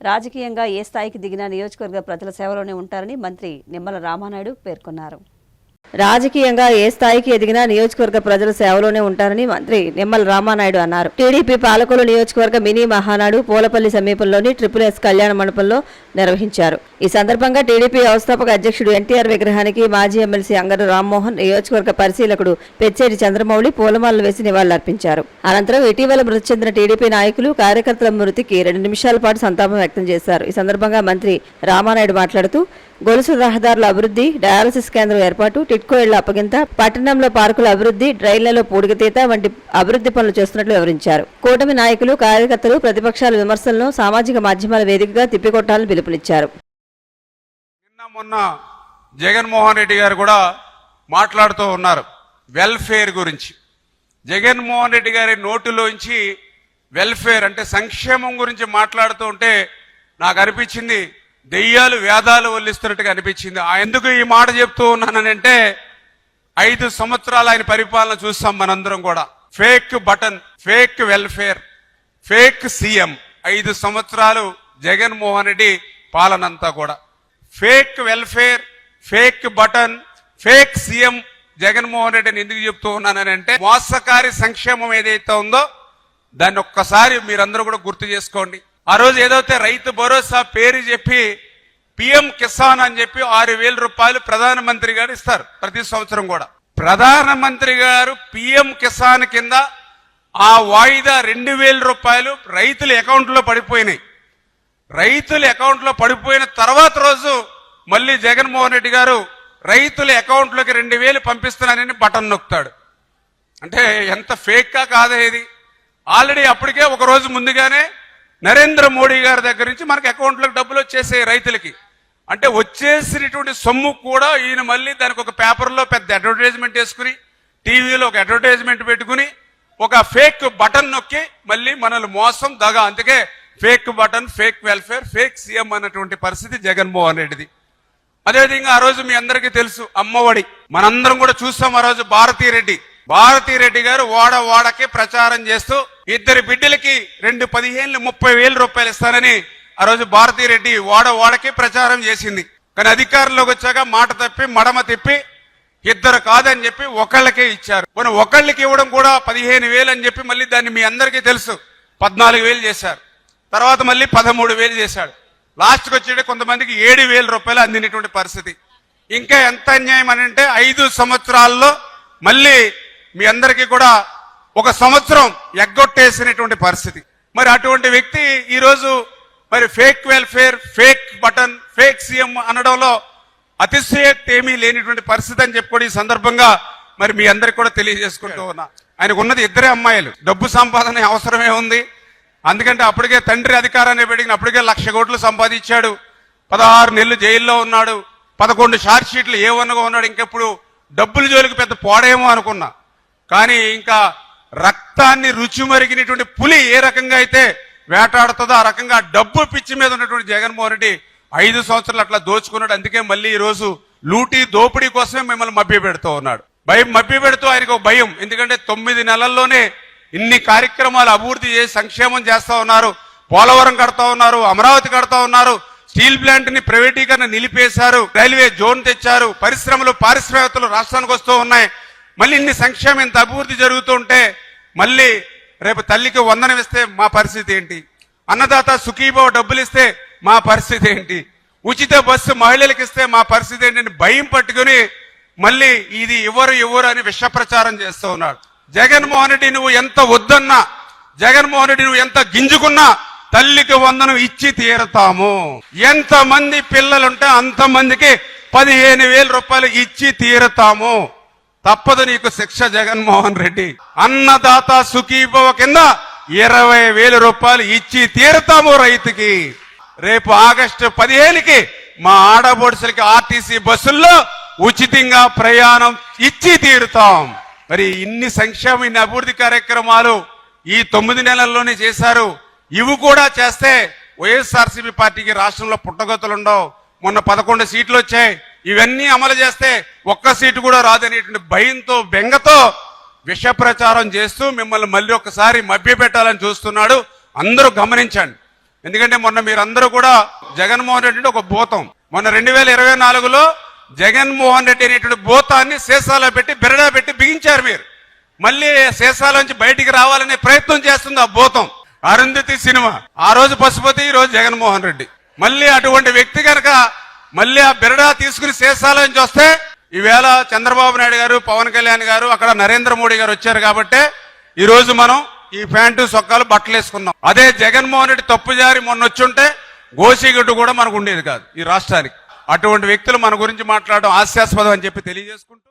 రాజకీయంగా ఏ స్థాయికి దిగినా నియోజకవర్గ ప్రజల సేవలోనే ఉంటారని మంత్రి నిమ్మల రామానాయుడు పేర్కొన్నారు. రాజకీయంగా ఏ స్థాయికి ఎదిగినా నియోజకవర్గ ప్రజల సేవలోనే ఉంటారని మంత్రి నిమ్మల రామానాయుడు అన్నారు. టీడీపీ పాలకులు నియోజకవర్గ మినీ మహానాడు పూలపల్లి సమీపంలోని ట్రిపుల్ ఎస్ కళ్యాణ మండపంలో నిర్వహించారు. ఈ సందర్భంగా టీడీపీ వ్యవస్థాపక అధ్యక్షుడు ఎన్టీఆర్ విగ్రహానికి మాజీ ఎమ్మెల్సీ అంగరు రామ్మోహన్ నియోజకవర్గ పరిశీలకుడు పెచ్చేరి చంద్రమౌళి పూలమాలలు వేసి నివాళులర్పించారు. అనంతరం ఇటీవల మృతి చెందిన టీడీపీ నాయకులు కార్యకర్తల మృతికి రెండు నిమిషాల పాటు సంతాపం వ్యక్తం చేశారు. ఈ సందర్భంగా మంత్రి రామానాయుడు మాట్లాడుతూ గొలుసు రహదారుల అభివృద్ధి డయాలసిస్ కేంద్రం ఏర్పాటు టిట్కో ఇళ్ళ అప్పగింత పట్టణంలో పార్కుల అభివృద్ధి డ్రైన్లలో పూడికతీత వంటి అభివృద్ధి పనులు చేస్తున్నట్లు వివరించారు. కూటమి నాయకులు కార్యకర్తలు ప్రతిపక్షాల విమర్శలను సామాజిక మాధ్యమాల వేదికగా తిప్పికొట్టాలని పిలుపునిచ్చారు. మొన్న జగన్మోహన్ రెడ్డి గారు కూడా మాట్లాడుతూ ఉన్నారు వెల్ఫేర్ గురించి. జగన్మోహన్ రెడ్డి గారి నోటిలోంచి వెల్ఫేర్ అంటే సంక్షేమం గురించి మాట్లాడుతూ ఉంటే నాకు అనిపించింది దెయ్యాలు వేదాలు వల్లిస్తున్నట్టుగా అనిపించింది. ఆ ఎందుకు ఈ మాట చెప్తూ ఉన్నానంటే ఐదు సంవత్సరాలు ఆయన పరిపాలన చూస్తాం మనందరం కూడా. Fake button fake welfare fake CM. ఐదు సంవత్సరాలు జగన్మోహన్ రెడ్డి పాలనంతా కూడా. Fake welfare fake button fake CM Jaganmohan రెడ్డిని ఎందుకు చెప్తూ ఉన్నానంటే మోసకారి సంక్షేమం ఏదైతే ఉందో దాన్ని ఒక్కసారి మీరందరూ కూడా గుర్తు చేసుకోండి. ఆ రోజు ఏదైతే రైతు భరోసా పేరు చెప్పి పిఎం కిసాన్ అని చెప్పి ఆరు వేల రూపాయలు ప్రధానమంత్రి గారు ఇస్తారు ప్రతి సంవత్సరం కూడా. ప్రధానమంత్రి గారు పిఎం కిసాన్ కింద ఆ వాయిదా రెండు వేల రూపాయలు రైతుల అకౌంట్లో పడిపోయినాయి. రైతుల అకౌంట్లో పడిపోయిన తర్వాత రోజు మళ్ళీ జగన్మోహన్ రెడ్డి గారు రైతుల అకౌంట్లోకి రెండు వేలు పంపిస్తున్నానని బటన్ నొక్కుతాడు. అంటే ఎంత ఫేక్గా కాదా ఇది? ఆల్రెడీ అప్పటికే ఒక రోజు ముందుగానే నరేంద్ర మోడీ గారి దగ్గర నుంచి మనకి అకౌంట్లోకి డబ్బులు వచ్చేసాయి రైతులకి. అంటే వచ్చేసినటువంటి సొమ్ము కూడా ఈయన మళ్ళీ దానికి ఒక పేపర్లో పెద్ద అడ్వర్టైజ్మెంట్ వేసుకుని టీవీలో ఒక అడ్వర్టైజ్మెంట్ పెట్టుకుని ఒక ఫేక్ బటన్ నొక్కి మళ్ళీ మనల్ని మోసం దగా. అందుకే fake button fake welfare fake CM అన్నటువంటి పరిస్థితి జగన్మోహన్ రెడ్డిది. అదేవిధంగా ఆ రోజు మీ అందరికీ తెలుసు అమ్మఒడి. మనందరం కూడా చూస్తాం ఆ రోజు భారతీ రెడ్డి భారతీ రెడ్డి గారు వాడ వాడకి ప్రచారం చేస్తూ ఇద్దరి బిడ్డలకి రెండు పదిహేను ముప్పై వేల రూపాయలు ఇస్తానని ఆ రోజు భారతీ రెడ్డి వాడ వాడకి ప్రచారం చేసింది. కానీ అధికారంలోకి వచ్చాక మాట తప్పి మడమ తిప్పి ఇద్దరు కాదని చెప్పి ఒకళ్ళకే ఇచ్చారు. మనం ఒకళ్ళకి ఇవ్వడం కూడా పదిహేను వేలు అని చెప్పి మళ్ళీ దాన్ని మీ అందరికీ తెలుసు. పద్నాలుగు వేలు చేశారు. తర్వాత మళ్ళీ పదమూడు వేలు చేశాడు. లాస్ట్కి వచ్చేటి కొంతమందికి ఏడు వేల రూపాయలు అందినటువంటి పరిస్థితి. ఇంకా ఎంత అన్యాయం అని అంటే ఐదు సంవత్సరాల్లో మళ్ళీ మీ అందరికీ కూడా ఒక సంవత్సరం ఎగ్గొట్టేసినటువంటి పరిస్థితి. మరి అటువంటి వ్యక్తి ఈరోజు మరి fake welfare fake button fake CM అనడంలో అతిశయక్తి ఏమీ లేనిటువంటి పరిస్థితి అని చెప్పి ఈ సందర్భంగా మరి మీ అందరికి కూడా తెలియజేసుకుంటూ ఉన్నా. ఆయనకు ఉన్నది ఇద్దరే అమ్మాయిలు. డబ్బు సంపాదన అవసరమే ఉంది. అందుకంటే అప్పటికే తండ్రి అధికారాన్ని పెడిగిన అప్పటికే లక్ష కోట్లు సంపాదించాడు. పదహారు నెలలు జైల్లో ఉన్నాడు. పదకొండు షార్ట్ షీట్లు ఏమన్నగా ఉన్నాడు. ఇంకెప్పుడు డబ్బుల జోలికి పెద్ద పోడేమో అనుకున్నా. కానీ ఇంకా రక్తాన్ని రుచి మరిగినటువంటి పులి ఏ రకంగా అయితే వేటాడుతుందో ఆ రకంగా డబ్బు పిచ్చి మీద ఉన్నటువంటి జగన్మోహన్ రెడ్డి ఐదు సంవత్సరాలు అట్లా దోచుకున్నాడు. అందుకే మళ్ళీ ఈ రోజు లూటీ దోపిడీ కోసమే మిమ్మల్ని మభ్య పెడుతూ ఉన్నాడు. భయం మభ్య పెడుతూ ఆయనకు ఒక భయం. ఎందుకంటే తొమ్మిది నెలల్లోనే ఇన్ని కార్యక్రమాలు అభివృద్ధి చేసి సంక్షేమం చేస్తూ ఉన్నారు పోలవరం కడతా ఉన్నారు అమరావతి కడతా ఉన్నారు స్టీల్ ప్లాంట్ని ప్రైవేటీకరణ నిలిపేశారు రైల్వే జోన్ తెచ్చారు పరిశ్రమలు పారిశ్రామికలు రాష్ట్రానికి వస్తూ ఉన్నాయి. మళ్ళీ ఇన్ని సంక్షేమం ఇంత అభివృద్ధి జరుగుతూ ఉంటే మళ్ళీ రేపు తల్లికి వందనం ఇస్తే మా పరిస్థితి ఏంటి? అన్నదాత సుఖీభావ డబ్బులు ఇస్తే మా పరిస్థితి ఏంటి? ఉచిత బస్సు మహిళలకు ఇస్తే మా పరిస్థితి ఏంటి భయం పట్టుకుని మళ్ళీ ఇది ఎవరు ఎవరు అని విష ప్రచారం చేస్తూ ఉన్నాడు జగన్మోహన్ రెడ్డి నువ్వు ఎంత వద్దన్నా జగన్మోహన్ రెడ్డి నువ్వు ఎంత గింజుకున్నా తల్లికి వందనం ఇచ్చి తీరతాము. ఎంత మంది పిల్లలుంటే అంత మందికి పదిహేను వేల రూపాయలు ఇచ్చి తీరతాము. తప్పదు నీకు శిక్ష జగన్మోహన్ రెడ్డి. అన్నదాత సుఖీభవ కింద ఇరవై వేల రూపాయలు ఇచ్చి తీరుతాము రైతుకి. రేపు ఆగస్టు పదిహేనుకి మా ఆడబొడుసులకి ఆర్టీసీ బస్సుల్లో ఉచితంగా ప్రయాణం ఇచ్చి తీరుతాం. మరి ఇన్ని సంక్షేమ ఇన్ని అభివృద్ధి కార్యక్రమాలు ఈ తొమ్మిది నెలల్లోనే చేశారు. ఇవి కూడా చేస్తే వైఎస్ఆర్సీపీ పార్టీకి రాష్ట్రంలో పుట్టగతులుండవు. మొన్న పదకొండు సీట్లు వచ్చాయి. ఇవన్నీ అమలు చేస్తే ఒక్క సీటు కూడా రాదనేటువంటి భయంతో బెంగతో విష ప్రచారం చేస్తూ మిమ్మల్ని మళ్ళీ ఒకసారి మభ్యపెట్టాలని చూస్తున్నాడు. అందరూ గమనించండి. ఎందుకంటే మొన్న మీరందరూ కూడా జగన్మోహన్ రెడ్డి ఒక భూతం. మొన్న రెండు వేల ఇరవై నాలుగులో జగన్మోహన్ రెడ్డి అనేటువంటి భూతాన్ని సీసాలో పెట్టి బెరడా పెట్టి బిగించారు మీరు. మళ్ళీ సీసాలోంచి బయటికి రావాలనే ప్రయత్నం చేస్తుంది ఆ భూతం. అరుంధతి సినిమా. ఆ రోజు పశుపతి ఈ రోజు జగన్మోహన్ రెడ్డి. మళ్ళీ అటువంటి వ్యక్తి కనుక మళ్ళీ ఆ బిరడా తీసుకుని సీసాలోంచి వస్తే ఈవేళ చంద్రబాబు నాయుడు గారు పవన్ కళ్యాణ్ గారు అక్కడ నరేంద్ర మోడీ గారు వచ్చారు కాబట్టి ఈ రోజు మనం ఈ ప్యాంటు సొక్కాలు బట్టలు వేసుకున్నాం. అదే జగన్మోహన్ రెడ్డి తప్పు జారి మొన్న వచ్చుంటే గోసిగడ్డు కూడా మనకు ఉండేది కాదు ఈ రాష్ట్రానికి. అటువంటి వ్యక్తులు మన గురించి మాట్లాడడం హాస్యాస్పదం అని చెప్పి తెలియజేసుకుంటూ